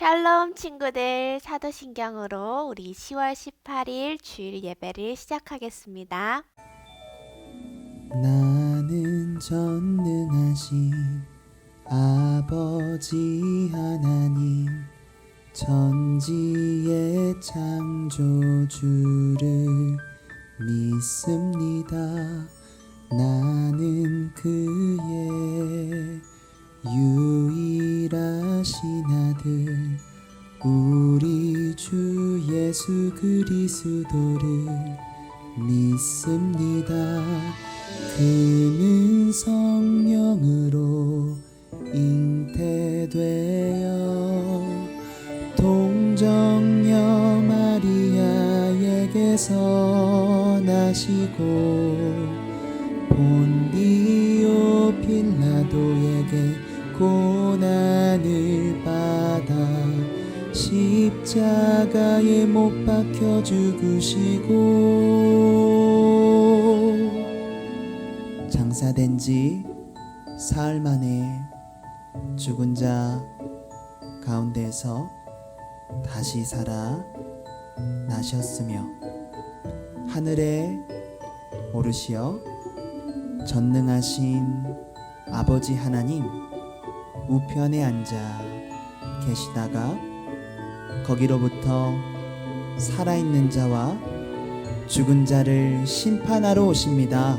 샬롬 친구들 사도신경으로 우리 10월 18일 주일 예배를 시작하겠습니다. 나는 전능하신 아버지 하나님 천지의 창조주를 믿습니다. 나는 그의 그리스도를 믿습니다. 그는 성령으로 잉태되어 동정녀 마리아에게서 나시고 본디오 빌라도에게 고난을 받아 십자가에 못 박혀 죽으시고 장사된 지 사흘 만에 죽은 자 가운데서 다시 살아 나셨으며 하늘에 오르시어 전능하신 아버지 하나님 우편에 앉아 계시다가 거기로부터 살아있는 자와 죽은 자를 심판하러 오십니다.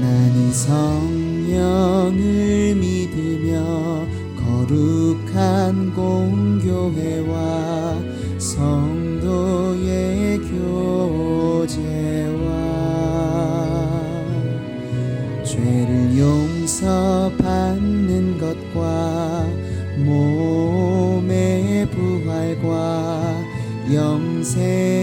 나는 성령을 믿으며 거룩한 공교회와 성도의 교제와 죄를 용서 영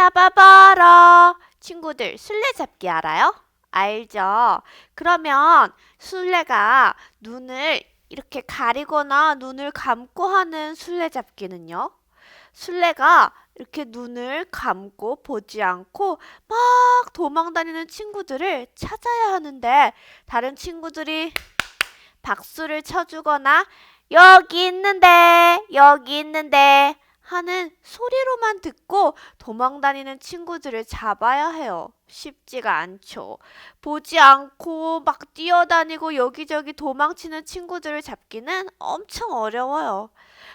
잡아봐라. 친구들, 술래잡기 알아요? 알죠? 그러면 술래가 눈을 이렇게 가리거나 눈을 감고 하는 술래잡기는요? 술래가 이렇게 눈을 감고 보지 않고 막 도망다니는 친구들을 찾아야 하는데 다른 친구들이 박수를 쳐주거나 여기 있는데 여기 있는데 하는 소리로만 듣고 도망다니는 친구들을 잡아야 해요. 쉽지가 않죠. 보지 않고 막 뛰어다니고 여기저기 도망치는 친구들을 잡기는 엄청 어려워요.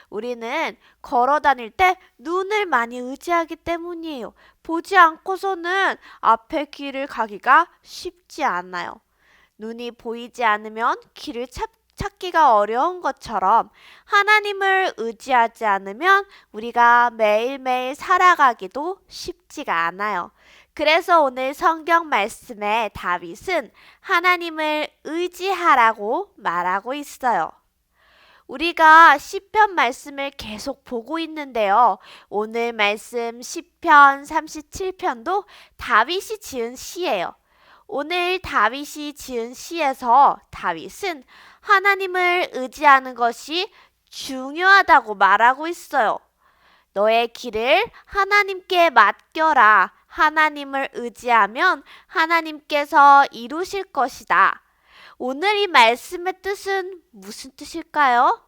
우리는 걸어 다닐 때 눈을 많이 의지하기 때문이에요. 보지 않고서는 앞에 길을 가기가 쉽지 않아요. 눈이 보이지 않으면 길을 찾, 찾기가 어려운 것처럼 하나님을 의지하지 않으면 우리가 매일매일 살아가기도 쉽지가 않아요. 그래서 오늘 성경 말씀에 다윗은 하나님을 의지하라고 말하고 있어요. 우리가 시편 말씀을 계속 보고 있는데요. 오늘 말씀 시편 37편도 다윗이 지은 시예요. 오늘 다윗이 지은 시에서 다윗은 하나님을 의지하는 것이 중요하다고 말하고 있어요. 너의 길을 하나님께 맡겨라. 하나님을 의지하면 하나님께서 이루실 것이다. 오늘 이 말씀의 뜻은 무슨 뜻일까요?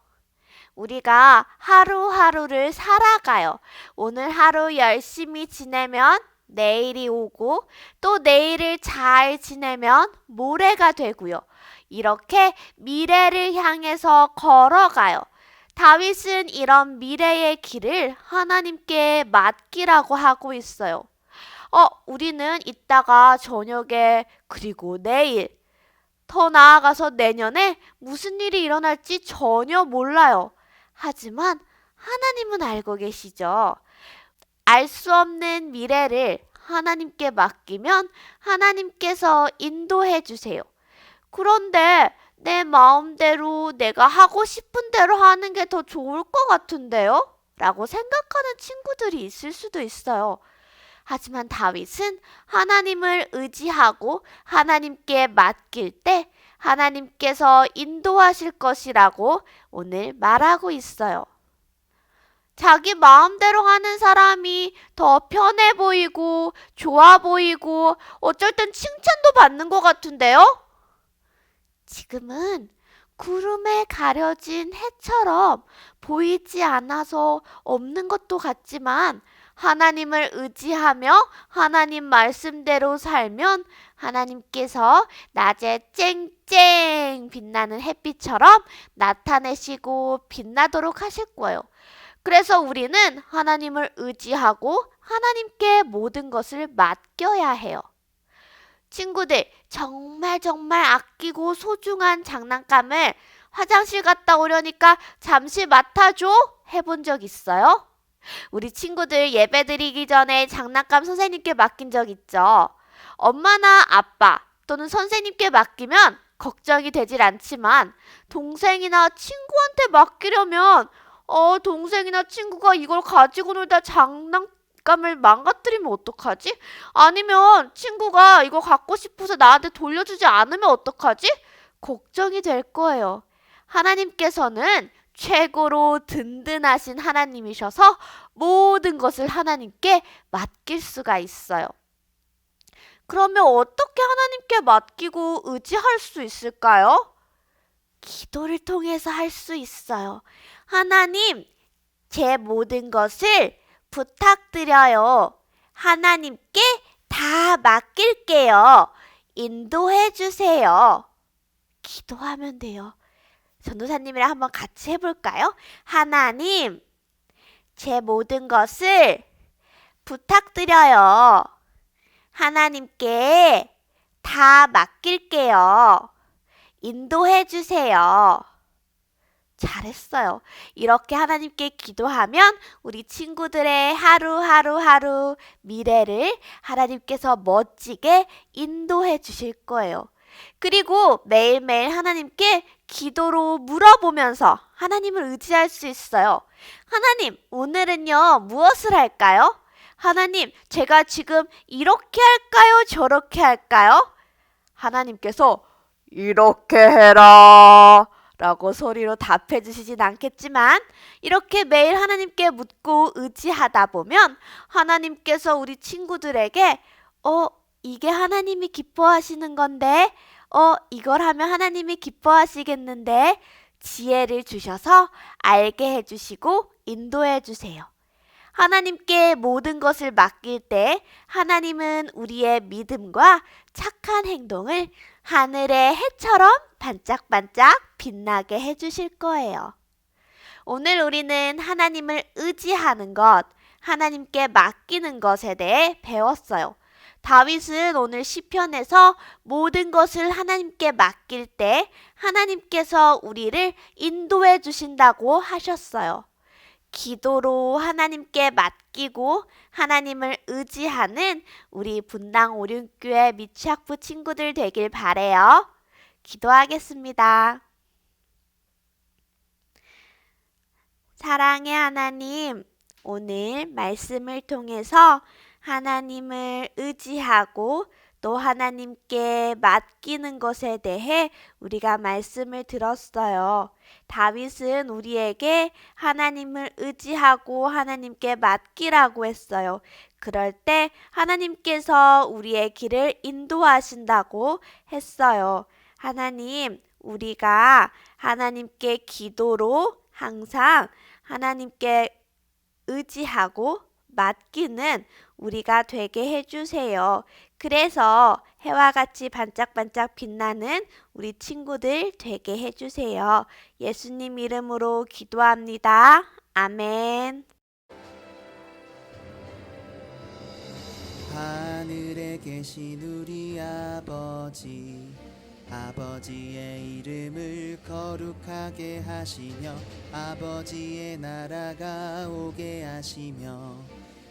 우리가 하루하루를 살아가요. 오늘 하루 열심히 지내면 내일이 오고 또 내일을 잘 지내면 모레가 되고요. 이렇게 미래를 향해서 걸어가요. 다윗은 이런 미래의 길을 하나님께 맡기라고 하고 있어요. 어, 우리는 이따가 저녁에 그리고 내일 더 나아가서 내년에 무슨 일이 일어날지 전혀 몰라요. 하지만 하나님은 알고 계시죠. 알 수 없는 미래를 하나님께 맡기면 하나님께서 인도해 주세요. 그런데 내 마음대로 내가 하고 싶은 대로 하는 게 더 좋을 것 같은데요? 라고 생각하는 친구들이 있을 수도 있어요. 하지만 다윗은 하나님을 의지하고 하나님께 맡길 때 하나님께서 인도하실 것이라고 오늘 말하고 있어요. 자기 마음대로 하는 사람이 더 편해 보이고 좋아 보이고 어쩔 땐 칭찬도 받는 것 같은데요? 지금은 구름에 가려진 해처럼 보이지 않아서 없는 것도 같지만 하나님을 의지하며 하나님 말씀대로 살면 하나님께서 낮에 쨍쨍 빛나는 햇빛처럼 나타내시고 빛나도록 하실 거예요. 그래서 우리는 하나님을 의지하고 하나님께 모든 것을 맡겨야 해요. 친구들, 정말 정말 아끼고 소중한 장난감을 화장실 갔다 오려니까 잠시 맡아줘? 해본 적 있어요? 우리 친구들 예배 드리기 전에 장난감 선생님께 맡긴 적 있죠? 엄마나 아빠 또는 선생님께 맡기면 걱정이 되질 않지만 동생이나 친구한테 맡기려면 어, 동생이나 친구가 이걸 가지고 놀다 장난감을 망가뜨리면 어떡하지? 아니면 친구가 이거 갖고 싶어서 나한테 돌려주지 않으면 어떡하지? 걱정이 될 거예요. 하나님께서는 최고로 든든하신 하나님이셔서 모든 것을 하나님께 맡길 수가 있어요. 그러면 어떻게 하나님께 맡기고 의지할 수 있을까요? 기도를 통해서 할 수 있어요. 하나님, 제 모든 것을 부탁드려요. 하나님께 다 맡길게요. 인도해 주세요. 기도하면 돼요. 전도사님이랑 한번 같이 해볼까요? 하나님, 제 모든 것을 부탁드려요. 하나님께 다 맡길게요. 인도해 주세요. 잘했어요. 이렇게 하나님께 기도하면 우리 친구들의 하루하루 하루 미래를 하나님께서 멋지게 인도해 주실 거예요. 그리고 매일매일 하나님께 기도로 물어보면서 하나님을 의지할 수 있어요. 하나님, 오늘은요, 무엇을 할까요? 하나님, 제가 지금 이렇게 할까요? 저렇게 할까요? 하나님께서 이렇게 해라. 라고 소리로 답해 주시진 않겠지만, 이렇게 매일 하나님께 묻고 의지하다 보면, 하나님께서 우리 친구들에게, 어, 이게 하나님이 기뻐하시는 건데, 어, 이걸 하면 하나님이 기뻐하시겠는데, 지혜를 주셔서 알게 해주시고 인도해 주세요. 하나님께 모든 것을 맡길 때 하나님은 우리의 믿음과 착한 행동을 하늘의 해처럼 반짝반짝 빛나게 해주실 거예요. 오늘 우리는 하나님을 의지하는 것, 하나님께 맡기는 것에 대해 배웠어요. 다윗은 오늘 시편에서 모든 것을 하나님께 맡길 때 하나님께서 우리를 인도해 주신다고 하셨어요. 기도로 하나님께 맡기고 하나님을 의지하는 우리 분당 오륜교회 미취학부 친구들 되길 바래요. 기도하겠습니다. 사랑의 하나님, 오늘 말씀을 통해서 하나님을 의지하고 또 하나님께 맡기는 것에 대해 우리가 말씀을 들었어요. 다윗은 우리에게 하나님을 의지하고 하나님께 맡기라고 했어요. 그럴 때 하나님께서 우리의 길을 인도하신다고 했어요. 하나님, 우리가 하나님께 기도로 항상 하나님께 의지하고 맡기는 우리가 되게 해주세요. 그래서 해와 같이 반짝반짝 빛나는 우리 친구들 되게 해주세요. 예수님 이름으로 기도합니다. 아멘. 하늘에 계신 우리 아버지 아버지의 이름을 거룩하게 하시며 아버지의 나라가 오게 하시며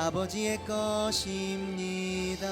아버지의 것입니다.